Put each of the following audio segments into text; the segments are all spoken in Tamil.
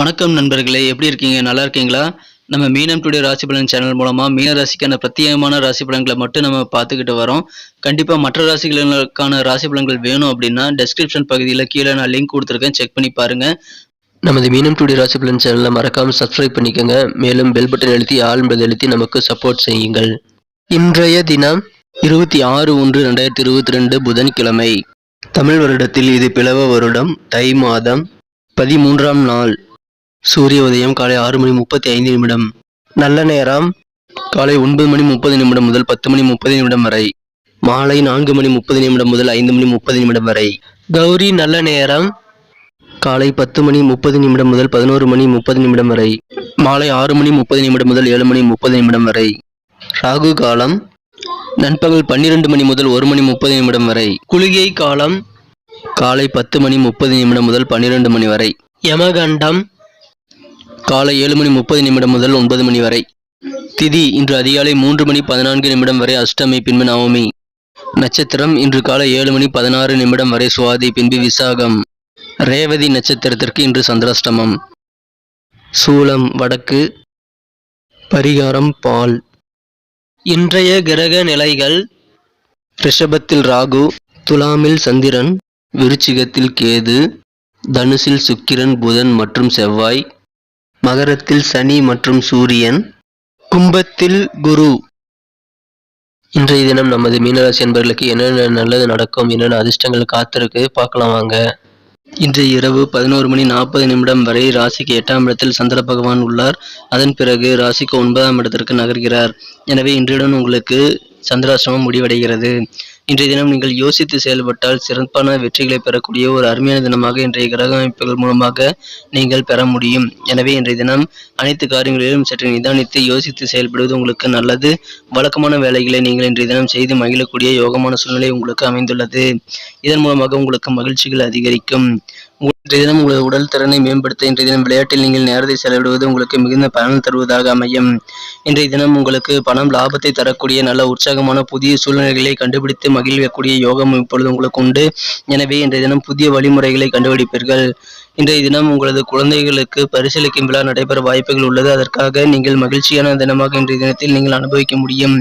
வணக்கம் நண்பர்களே எப்படி இருக்கீங்க? நல்லா இருக்கீங்களா? நம்ம மீனம் டுடே ராசி பலன் சேனல் மூலமாக மீன ராசிக்கான பிரத்யேகமான ராசி பலன்களை மட்டும் நம்ம பார்த்துக்கிட்டு வரோம். கண்டிப்பாக மற்ற ராசிகளுக்கான ராசி பலன்கள் வேணும் அப்படின்னா டெஸ்கிரிப்ஷன் பகுதியில் கீழே நான் லிங்க் கொடுத்துருக்கேன். செக் பண்ணி பாருங்க. நமது மீனம் டுடே ராசி பலன் சேனலை மறக்காம சப்ஸ்கிரைப் பண்ணிக்கோங்க. மேலும் பெல் பட்டன் எழுத்தி ஆல் என்பதை எழுத்தி நமக்கு சப்போர்ட் செய்யுங்கள். இன்றைய தினம் இருபத்தி ஆறு ஒன்று ரெண்டாயிரத்தி இருபத்தி ரெண்டு புதன்கிழமை. தமிழ் வருடத்தில் இது பிளவ வருடம். தை மாதம் பதிமூன்றாம் நாள். சூரிய உதயம் காலை ஆறு மணி முப்பத்தி ஐந்து நிமிடம் நல்ல நேரம் காலை ஒன்பது மணி முப்பது நிமிடம் முதல் பத்து மணி முப்பது நிமிடம் வரை மாலை நான்கு மணி முப்பது நிமிடம் முதல் ஐந்து மணி முப்பது நிமிடம் வரை கௌரி நல்ல நேரம் காலை பத்து மணி முப்பது நிமிடம் முதல் பதினோரு மணி முப்பது நிமிடம் வரை மாலை ஆறு மணி முப்பது நிமிடம் முதல் ஏழு மணி முப்பது நிமிடம் வரை ராகு காலம் நண்பகல் பன்னிரண்டு மணி முதல் ஒரு மணி முப்பது நிமிடம் வரை குளிகை காலம் காலை பத்து மணி முப்பது நிமிடம் முதல் பன்னிரண்டு மணி வரை யமகண்டம் காலை ஏழு மணி முப்பது நிமிடம் முதல் ஒன்பது மணி வரை. திதி இன்று அதிகாலை மூன்று மணி பதினான்கு நிமிடம் வரை அஷ்டமி பின்பு நவமி. நட்சத்திரம் இன்று காலை ஏழு மணி பதினாறு நிமிடம் வரை சுவாதி பின்பு விசாகம். ரேவதி நட்சத்திரத்திற்கு இன்று சந்திராஷ்டமம். சூலம் வடக்கு. பரிகாரம் பால். இன்றைய கிரக நிலைகள். ரிஷபத்தில் ராகு துலாமில் சந்திரன் விருச்சிகத்தில் கேது தனுசில் சுக்கிரன் புதன் மற்றும் செவ்வாய். மகரத்தில் சனி மற்றும் சூரியன் கும்பத்தில் குரு. இன்றைய தினம் நமது மீனராசி என்பவர்களுக்கு என்னென்ன நல்லது நடக்கும் என்னென்ன அதிர்ஷ்டங்கள் காத்திருக்கு பார்க்கலாம் வாங்க. இன்று இரவு பதினோரு மணி நாற்பது நிமிடம் வரை ராசிக்கு எட்டாம் இடத்தில் சந்திர பகவான் உள்ளார். அதன் பிறகு ராசிக்கு ஒன்பதாம் இடத்திற்கு நகர்கிறார். எனவே இன்றையுடன் உங்களுக்கு சந்திராசிரமம் முடிவடைகிறது. இன்றைய தினம் நீங்கள் யோசித்து செயல்பட்டால் சிறப்பான வெற்றிகளை பெறக்கூடிய ஒரு அருமையான தினமாக இன்றைய கிரக அமைப்புகள் மூலமாக நீங்கள் பெற முடியும். எனவே இன்றைய தினம் அனைத்து காரியங்களிலும் சற்று நிதானித்து யோசித்து செயல்படுவது உங்களுக்கு நல்லது. வழக்கமான வேலைகளை நீங்கள் இன்றைய தினம் செய்து மகிழக்கூடிய யோகமான சூழ்நிலை உங்களுக்கு அமைந்துள்ளது. இதன் மூலமாக உங்களுக்கு மகிழ்ச்சிகள் அதிகரிக்கும். இன்றைய தினம் உங்களது உடல் திறனை மேம்படுத்த இன்றைய தினம் விளையாட்டில் நீங்கள் நேரத்தை செலவிடுவது உங்களுக்கு மிகுந்த பலன் தருவதாக அமையும். இன்றைய தினம் உங்களுக்கு பணம் லாபத்தை தரக்கூடிய நல்ல உற்சாகமான புதிய சூழ்நிலைகளை கண்டுபிடித்து மகிழக்கூடிய யோகம் இப்பொழுது உங்களுக்கு உண்டு. எனவே இன்றைய தினம் புதிய வழிமுறைகளை கண்டுபிடிப்பீர்கள். இன்றைய தினம் உங்களது குழந்தைகளுக்கு பரிசீலிக்கும் விழா நடைபெற வாய்ப்புகள் உள்ளது. அதற்காக நீங்கள் மகிழ்ச்சியான தினமாக இன்றைய தினத்தில் நீங்கள் அனுபவிக்க முடியும்.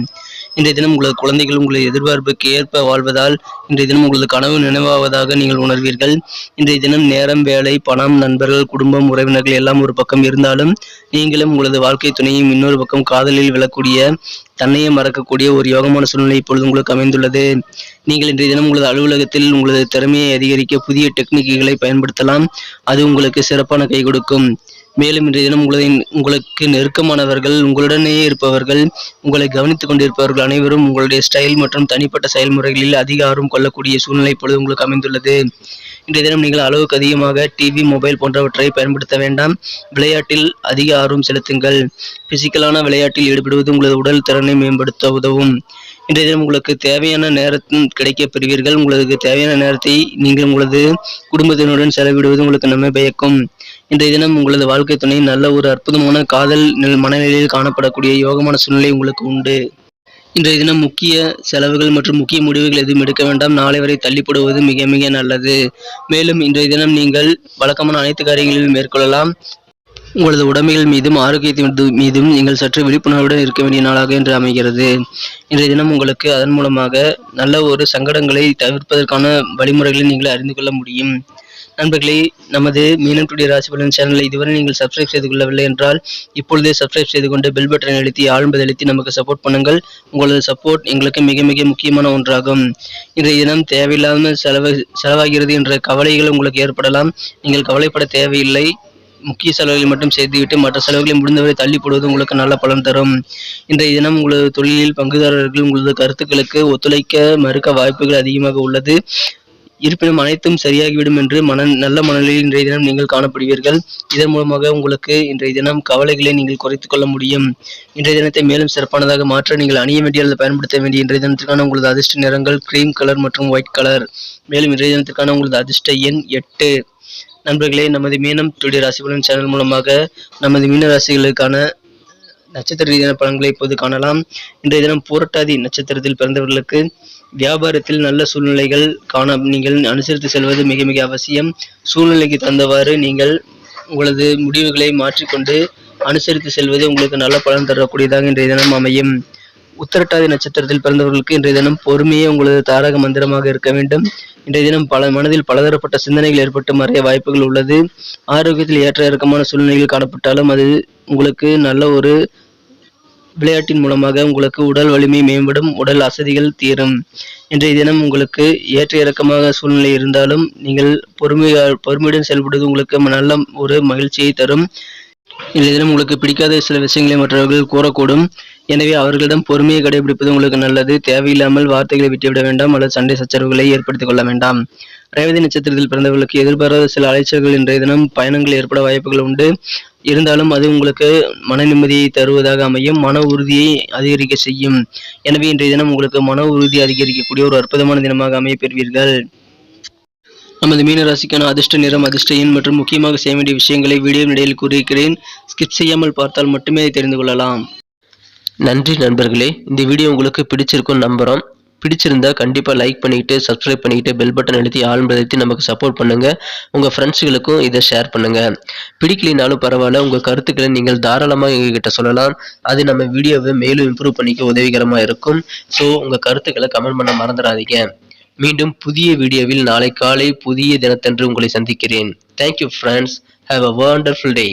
இன்றைய தினம் உங்களது குழந்தைகள் உங்களது எதிர்பார்ப்புக்கு ஏற்ப வாழ்வதால் இன்றைய தினம் உங்களது கனவு நினைவாவதாக நீங்கள் உணர்வீர்கள். இன்றைய தினம் நேரம் வேலை பணம் நண்பர்கள் குடும்பம் உறவினர்கள் எல்லாம் ஒரு பக்கம் இருந்தாலும் நீங்களும் உங்களது வாழ்க்கை துணையும் இன்னொரு பக்கம் காதலில் விழக்கூடிய தன்னையே மறக்கக்கூடிய ஒரு யோகமான சூழ்நிலை இப்பொழுது உங்களுக்கு அமைந்துள்ளது. நீங்கள் இன்றைய தினம் உங்களது அலுவலகத்தில் உங்களது திறமையை அதிகரிக்க புதிய டெக்னிக்குகளை பயன்படுத்தலாம். அது உங்களுக்கு சிறப்பான கை கொடுக்கும். மேலும் இன்றைய தினம் உங்களை உங்களுக்கு நெருக்கமானவர்கள் உங்களுடனேயே இருப்பவர்கள் உங்களை கவனித்துக் கொண்டிருப்பவர்கள் அனைவரும் உங்களுடைய ஸ்டைல் மற்றும் தனிப்பட்ட செயல்முறைகளில் அதிக ஆர்வம் கொள்ளக்கூடிய சூழ்நிலை இப்பொழுது உங்களுக்கு அமைந்துள்ளது. இன்றைய தினம் நீங்கள் அளவுக்கு அதிகமாக டிவி மொபைல் போன்றவற்றை பயன்படுத்த வேண்டாம். விளையாட்டில் அதிக ஆர்வம் செலுத்துங்கள் பிசிக்கலான விளையாட்டில் ஈடுபடுவது உங்களது உடல் திறனை மேம்படுத்த உதவும். இன்றைய தினம் உங்களுக்கு தேவையான நேரத்தின் கிடைக்கப் பெறுவீர்கள். உங்களுக்கு தேவையான நேரத்தை நீங்கள் உங்களது குடும்பத்தினருடன் செலவிடுவது உங்களுக்கு நன்மை பயக்கும். இன்றைய தினம் உங்களது வாழ்க்கை துணை நல்ல ஒரு அற்புதமான காதல் நில் மனநிலையில் காணப்படக்கூடிய யோகமான சூழ்நிலை உங்களுக்கு உண்டு. இன்றைய தினம் முக்கிய செலவுகள் மற்றும் முக்கிய முடிவுகள் எதுவும் எடுக்க வேண்டாம். நாளை வரை தள்ளிப்படுவது மிக மிக நல்லது. மேலும் இன்றைய தினம் நீங்கள் வழக்கமான அனைத்து காரியங்களிலும் மேற்கொள்ளலாம். உங்களது உடமைகள் மீதும் ஆரோக்கியத்தின் மீதும் நீங்கள் சற்று விழிப்புணர்வுடன் இருக்க வேண்டிய நாளாக இன்று அமைகிறது. இன்றைய தினம் உங்களுக்கு அதன் மூலமாக நல்ல ஒரு சங்கடங்களை தவிர்ப்பதற்கான வழிமுறைகளை நீங்கள் அறிந்து கொள்ள முடியும். நண்பர்களே நமது மீனம் டுடே ராசிபலன் சேனலை இதுவரை நீங்கள் சப்ஸ்கிரைப் செய்து கொள்ளவில்லை என்றால் இப்பொழுதே சப்ஸ்கிரைப் செய்து கொண்டு பெல் பட்டனை அழுத்தி ஆழ்ந்ததை அழுத்தி நமக்கு சப்போர்ட் பண்ணுங்கள். உங்களது சப்போர்ட் எங்களுக்கு மிக மிக முக்கியமான ஒன்றாகும். இன்றைய தினம் தேவையில்லாமல் செலவு செலவாகிறது என்ற கவலைகள் உங்களுக்கு ஏற்படலாம். நீங்கள் கவலைப்பட தேவையில்லை. முக்கிய செலவுகளை மட்டும் செய்துவிட்டு மற்ற செலவுகளை முடிந்தவரை தள்ளி போடுவது உங்களுக்கு நல்ல பலன் தரும். இன்றைய தினம் உங்களது தொழிலில் பங்குதாரர்கள் உங்களது கருத்துக்களுக்கு ஒத்துழைக்க மறுக்க வாய்ப்புகள் அதிகமாக உள்ளது. இருப்பினும் அனைத்தும் சரியாகிவிடும் என்று மன நல்ல மனநிலையில் இன்றைய தினம் நீங்கள் காணப்படுவீர்கள். இதன் மூலமாக உங்களுக்கு இன்றைய தினம் கவலைகளை நீங்கள் குறைத்துக் கொள்ள முடியும். இன்றைய தினத்தை மேலும் சிறப்பானதாக மாற்ற நீங்கள் அணிய வேண்டிய அல்லது பயன்படுத்த வேண்டிய இன்றைய தினத்திற்கான உங்களது அதிர்ஷ்ட நிறங்கள் கிரீம் கலர் மற்றும் ஒயிட் கலர் மேலும் இன்றைய தினத்திற்கான உங்களது அதிர்ஷ்ட எண் எட்டு. நண்பர்களே நமது மீனம் துடி ராசிபலன் சேனல் மூலமாக நமது மீன ராசிகளுக்கான நட்சத்திர ரீதியான பலன்களை இப்போது காணலாம். இன்றைய தினம் பூரட்டாதி நட்சத்திரத்தில் பிறந்தவர்களுக்கு வியாபாரத்தில் நல்ல சூழ்நிலைகள் காண நீங்கள் அனுசரித்து செல்வது மிக மிக அவசியம். சூழ்நிலைக்கு தந்தவாறு நீங்கள் உங்களது முடிவுகளை மாற்றிக்கொண்டு அனுசரித்து செல்வது உங்களுக்கு நல்ல பலன் தரக்கூடியதாக இன்றைய தினம் அமையும். உத்தரட்டாதி நட்சத்திரத்தில் பிறந்தவர்களுக்கு இன்றைய தினம் பொறுமையே உங்களது தாரக மந்திரமாக இருக்க வேண்டும். இன்றைய தினம் பல மனதில் பலதரப்பட்ட சிந்தனைகள் ஏற்பட்டு மறைய வாய்ப்புகள் உள்ளது. ஆரோக்கியத்தில் ஏற்ற இறக்கமான சூழ்நிலைகள் காணப்பட்டாலும் அது உங்களுக்கு நல்ல ஒரு விளையாட்டின் மூலமாக உங்களுக்கு உடல் வலிமை மேம்படும் உடல் அசதிகள் தீரும். இன்றைய தினம் உங்களுக்கு ஏற்ற இறக்கமாக சூழ்நிலை இருந்தாலும் நீங்கள் பொறுமையா பொறுமையுடன் செயல்படுவது உங்களுக்கு நல்ல ஒரு மகிழ்ச்சியை தரும். இன்றைய தினம் உங்களுக்கு பிடிக்காத சில விஷயங்களை மற்றவர்கள் கூறக்கூடும். எனவே அவர்களிடம் பொறுமையை கடைபிடிப்பது உங்களுக்கு நல்லது. தேவையில்லாமல் வார்த்தைகளை விட்டுவிட வேண்டாம் அல்லது சண்டை சச்சரவுகளை ஏற்படுத்திக் கொள்ள வேண்டாம். ரேவதி நட்சத்திரத்தில் பிறந்தவர்களுக்கு எதிர்பாராத சில அலைச்சல்கள் இன்றைய தினம் பயணங்கள் ஏற்பட வாய்ப்புகள் உண்டு. இருந்தாலும் அது உங்களுக்கு மன நிம்மதியை தருவதாக அமையும் மன உறுதியை அதிகரிக்க செய்யும். எனவே இன்றைய தினம் உங்களுக்கு மன உறுதி அதிகரிக்கக்கூடிய ஒரு அற்புதமான தினமாக அமைய பெறுவீர்கள். நமது மீனராசிக்கான அதிர்ஷ்ட நிறம் அதிர்ஷ்ட எண் மற்றும் முக்கியமாக செய்ய வேண்டிய விஷயங்களை வீடியோ நிலையில் கூறியிருக்கிறேன். ஸ்கிப் செய்யாமல் பார்த்தால் மட்டுமே தெரிந்து கொள்ளலாம். நன்றி நண்பர்களே இந்த வீடியோ உங்களுக்கு பிடிச்சிருக்கும் நம்புகிறோம் பிடிச்சிருந்தா கண்டிப்பாக லைக் பண்ணிக்கிட்டு சப்ஸ்கிரைப் பண்ணிக்கிட்டு பெல் பட்டன் அழுத்தி ஆல் நமக்கு சப்போர்ட் பண்ணுங்கள் உங்கள் ஃப்ரெண்ட்ஸுகளுக்கும் இதை ஷேர் பண்ணுங்கள் பிடிக்கலினாலும் பரவாயில்ல உங்கள் கருத்துக்களை நீங்கள் தாராளமாக எங்ககிட்ட சொல்லலாம். அது நம்ம வீடியோவை மேலும் இம்ப்ரூவ் பண்ணிக்க உதவிகரமாக இருக்கும். ஸோ உங்கள் கருத்துக்களை கமெண்ட் பண்ண மறந்துடாதீங்க. மீண்டும் புதிய வீடியோவில் நாளை காலை புதிய தினத்தன்று உங்களை சந்திக்கிறேன். Thank you friends have a wonderful day